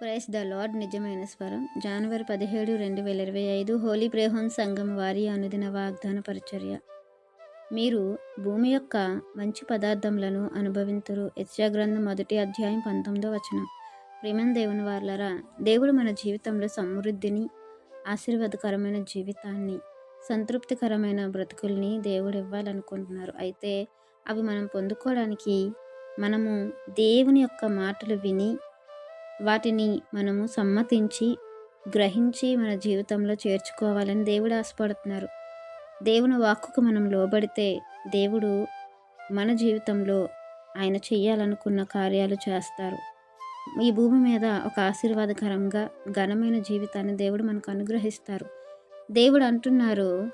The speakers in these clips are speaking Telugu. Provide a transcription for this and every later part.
ప్రైస్ ద లార్డ్ నిజమైన స్వరం. జనవరి పదిహేడు రెండు వేల ఇరవై ఐదు హోలీ ప్రేహోన్ సంఘం వారి అనుదిన వాగ్దాన పరిచర్య. మీరు భూమి యొక్క మంచి పదార్థములను అనుభవింతురు. యత్యాగ్రంథం మొదటి అధ్యాయం పంతొమ్మిదో వచనం. ప్రేమన్ దేవుని వార్లరా దేవుడు మన జీవితంలో సమృద్ధిని ఆశీర్వాదకరమైన జీవితాన్ని సంతృప్తికరమైన బ్రతుకుల్ని దేవుడు ఇవ్వాలనుకుంటున్నారు. అయితే అవి మనం పొందుకోవడానికి మనము దేవుని యొక్క మాటలు విని వాటిని మనము సమ్మతించి గ్రహించి మన జీవితంలో చేర్చుకోవాలని దేవుడు ఆశపడుతున్నారు. దేవుని వాక్కుకు మనం లోబడితే దేవుడు మన జీవితంలో ఆయన చేయాలనుకున్న కార్యాలు చేస్తారు. ఈ భూమి మీద ఒక ఆశీర్వాదకరంగా ఘనమైన జీవితాన్ని దేవుడు మనకు అనుగ్రహిస్తారు. దేవుడు అంటున్నారు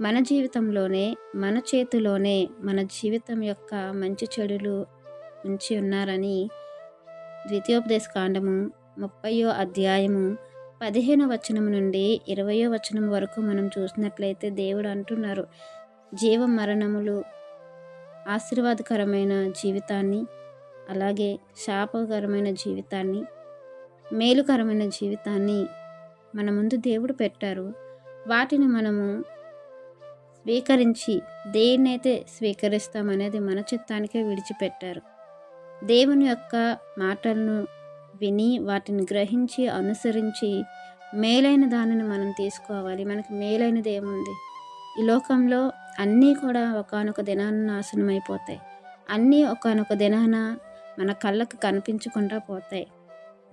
మన జీవితంలోనే మన చేతిలోనే మన జీవితం యొక్క మంచి చెడులు ఉంచి ఉన్నారని ద్వితీయోపదేశ కాండము ముప్పయో అధ్యాయము పదిహేనో వచనం నుండి ఇరవయో వచనం వరకు మనం చూసినట్లయితే దేవుడు అంటున్నారు జీవ మరణములు ఆశీర్వాదకరమైన జీవితాన్ని అలాగే శాపకరమైన జీవితాన్ని మేలుకరమైన జీవితాన్ని మన ముందు దేవుడు పెట్టారు. వాటిని మనము స్వీకరించి దేన్నైతే స్వీకరిస్తామనేది మన చిత్తానికే విడిచిపెట్టారు. దేవుని యొక్క మాటలను విని వాటిని గ్రహించి అనుసరించి మేలైన దానిని మనం తీసుకోవాలి. మనకి మేలైనది ఏముంది? ఈ లోకంలో అన్నీ కూడా ఒకనొక దినాన నాశనం అయిపోతాయి అన్నీ ఒకనొక దినాన మన కళ్ళకు కనిపించకుండా పోతాయి.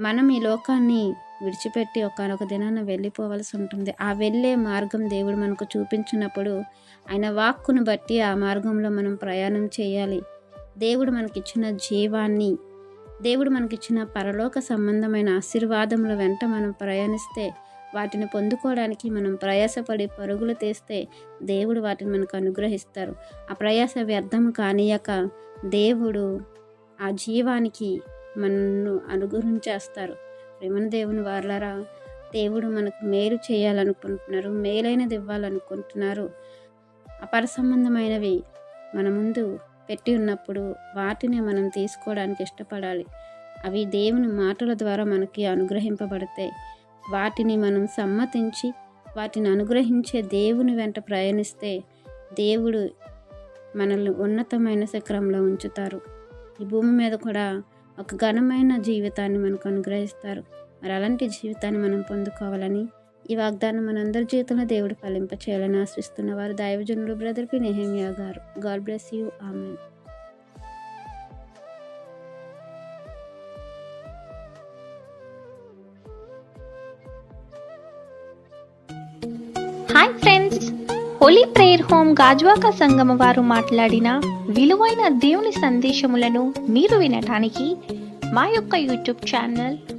మనం ఈ లోకాన్ని విడిచిపెట్టి ఒకనొక దినాన వెళ్ళిపోవలసి ఉంటుంది. ఆ వెళ్ళే మార్గం దేవుడు మనకు చూపించినప్పుడు ఆయన వాక్కును బట్టి ఆ మార్గంలో మనం ప్రయాణం చేయాలి. దేవుడు మనకిచ్చిన జీవాన్ని దేవుడు మనకిచ్చిన పరలోక సంబంధమైన ఆశీర్వాదముల వెంట మనం ప్రయాణిస్తే వాటిని పొందుకోవడానికి మనం ప్రయాసపడి పరుగులు తీస్తే దేవుడు వాటిని మనకు అనుగ్రహిస్తారు. ఆ ప్రయాస వ్యర్థం కానియక దేవుడు ఆ జీవానికి మనను అనుగ్రహించేస్తారు ప్రేమన దేవుని వార్లరా దేవుడు మనకు మేలు చేయాలనుకుంటున్నారు మేలైనది ఇవ్వాలనుకుంటున్నారు. అపర సంబంధమైనవి మన ముందు పెట్టి ఉన్నప్పుడు వాటిని మనం తీసుకోవడానికి ఇష్టపడాలి. అవి దేవుని మాటల ద్వారా మనకి అనుగ్రహింపబడతాయి వాటిని మనం సమ్మతించి వాటిని అనుగ్రహించే దేవుని వెంట ప్రయాణిస్తే దేవుడు మనల్ని ఉన్నతమైన శిఖరంలో ఉంచుతారు. ఈ భూమి మీద కూడా ఒక ఘనమైన జీవితాన్ని మనకు అనుగ్రహిస్తారు. మరి అలాంటి జీవితాన్ని మనం పొందుకోవాలని ఈ వాగ్దానం మనందరి జీవితంలో దేవుడు ఫలింప చేయాలని ఆశిస్తున్న వారు దైవజనులు brother P. Nehemiah garu. God bless you. Amen. Hi friends Holy Prayer Home Gajuwaka సంగమ వారు మాట్లాడిన విలువైన దేవుని సందేశములను మీరు వినటానికి మా యొక్క యూట్యూబ్ ఛానల్